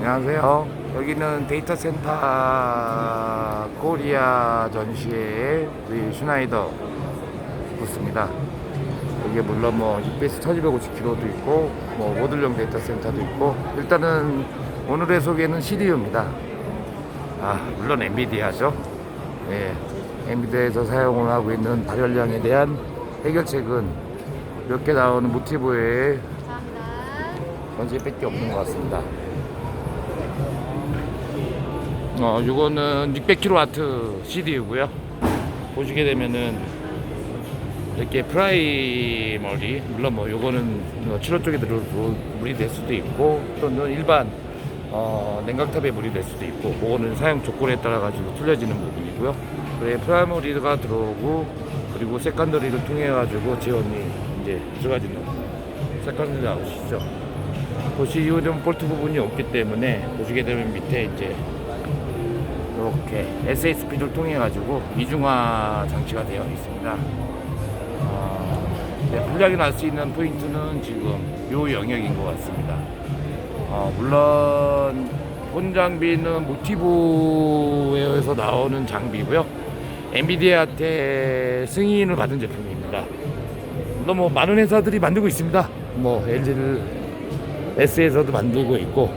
안녕하세요. 여기는 데이터 센터 코리아 전시회의 우리 슈나이더 부스입니다. 여기에 물론 뭐 EPS 1250kg도 있고 뭐 모듈형 데이터 센터도 있고 일단은 오늘의 소개는 CDU입니다. 아 물론 엔비디아죠. 예, 엔비디아에서 사용을 하고 있는 발열량에 대한 해결책은 몇 개 나오는 모티브의 전시회 밖에 없는 것 같습니다. 어, 요거는 600kW CDU고요. 보시게 되면은 이렇게 프라이머리 물론 뭐 요거는 뭐 출력 쪽에 들어도 물이 될 수도 있고 또는 일반 어, 냉각탑에 물이 될 수도 있고 그거는 사용 조건에 따라 가지고 틀려지는 부분이고요. 그래 프라이머리가 들어오고 그리고 세컨더리를 통해 가지고 지원이 이제 들어가지는 세컨더리 나오시죠. 보시면 볼트 부분이 없기 때문에 보시게 되면 밑에 이제 이렇게 SSP를 통해 가지고 이중화 장치가 되어 있습니다. 어, 네, 불량이 날 수 있는 포인트는 지금 요 영역인 것 같습니다. 어, 물론 본 장비는 모티브에서 나오는 장비고요. 엔비디아한테 승인을 받은 제품입니다. 물론 뭐 많은 회사들이 만들고 있습니다. 뭐 LG를 S에서도 만들고 있고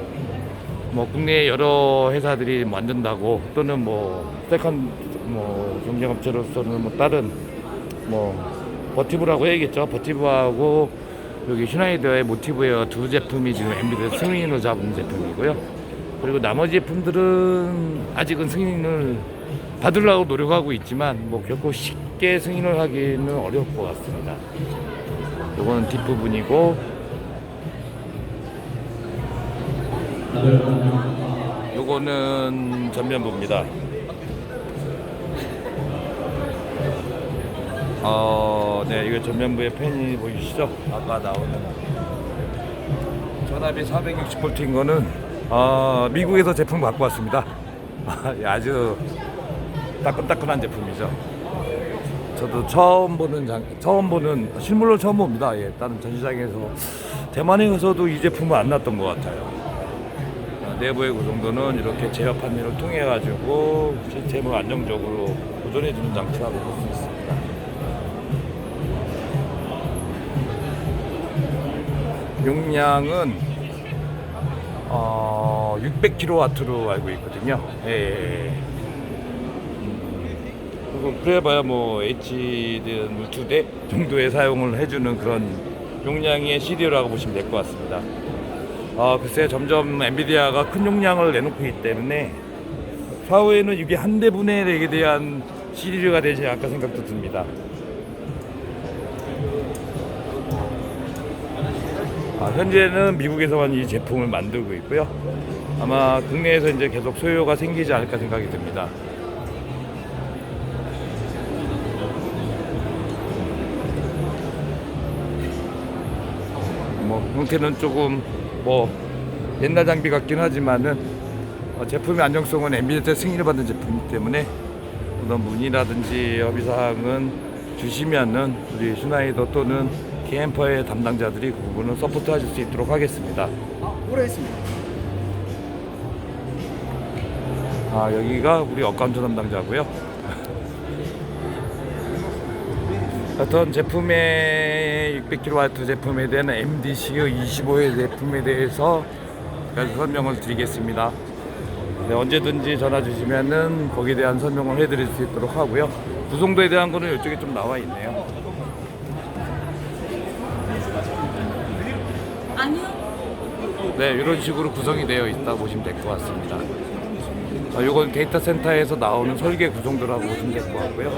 뭐 국내 여러 회사들이 만든다고 또는 뭐 세컨 뭐 경쟁업체로서는 뭐 다른 뭐 버티브라고 해야겠죠. 버티브하고 여기 슈나이더의 모티브웨어 두 제품이 지금 엔비디아 승인을 잡은 제품이고요. 그리고 나머지 제품들은 아직은 승인을 받으려고 노력하고 있지만 뭐 결코 쉽게 승인을 하기는 어려울 것 같습니다. 요거는 뒷부분이고 요거는 전면부입니다. 어, 네, 이거 전면부에 팬이 보이시죠? 아까 나오는 전압이 460V인 거는 어, 미국에서 제품 갖고 왔습니다. 예, 아주 따끈따끈한 제품이죠. 저도 처음 보는 장, 처음 보는 실물로 처음 봅니다. 예, 다른 전시장에서 대만에 가서도 이 제품은 안 났던 것 같아요. 어, 내부의 구성도는 이렇게 제어 판넬을 통해 가지고 시스템을 안정적으로 보존해 주는 장치라고 볼 수 있습니다. 용량은 어, 600kW로 알고 있거든요. 예, 예, 예. 음, 그리고 그래봐야 뭐 HD는 뭐두대 정도의 사용을 해주는 그런 용량의 CD라고 보시면 될 것 같습니다. 아, 글쎄 점점 엔비디아가 큰 용량을 내놓고 있기 때문에 사후에는 이게 한 대분의 렉에 대한 CD가 되지 않을까 생각도 듭니다. 아, 현재는 미국에서만 이 제품을 만들고 있고요. 아마 국내에서 이제 계속 소요가 생기지 않을까 생각이 듭니다. 뭐 형태는 조금 뭐 옛날 장비 같긴 하지만은 어, 제품의 안정성은 엔비디아 승인을 받은 제품이기 때문에 어떤 문의라든지 협의 사항은 주시면은 우리 슈나이더 또는 캠퍼의 담당자들이 그 부분을 서포트 하실 수 있도록 하겠습니다. 아, 오래 했습니다. 아, 여기가 우리 업감조 담당자고요. 어떤 제품의 600kW 제품에 대한 MDC의 25회 제품에 대해서 설명을 드리겠습니다. 네, 언제든지 전화 주시면은 거기에 대한 설명을 해드릴 수 있도록 하고요. 구성도에 대한 거는 이쪽에 좀 나와 있네요. 아니요. 네, 이런 식으로 구성이 되어 있다 보시면 될 것 같습니다. 아, 이건 데이터 센터에서 나오는 설계 구성도라고 보시면 될 것 같고요.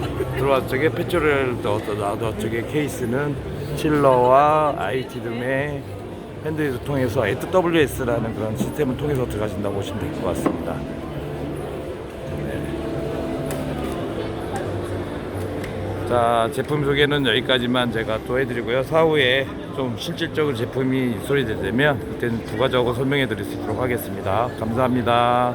들어와 쪽에 패처를 넣어서 나도 쪽에 케이스는 칠러와 IT 등의 핸드를 통해서 AWS라는 그런 시스템을 통해서 들어가신다고 보시면 될 것 같습니다. 자 제품 소개는 여기까지만 제가 또 해드리고요. 사후에 좀 실질적으로 제품이 입소리 되면 그때는 부가적으로 설명해 드릴 수 있도록 하겠습니다. 감사합니다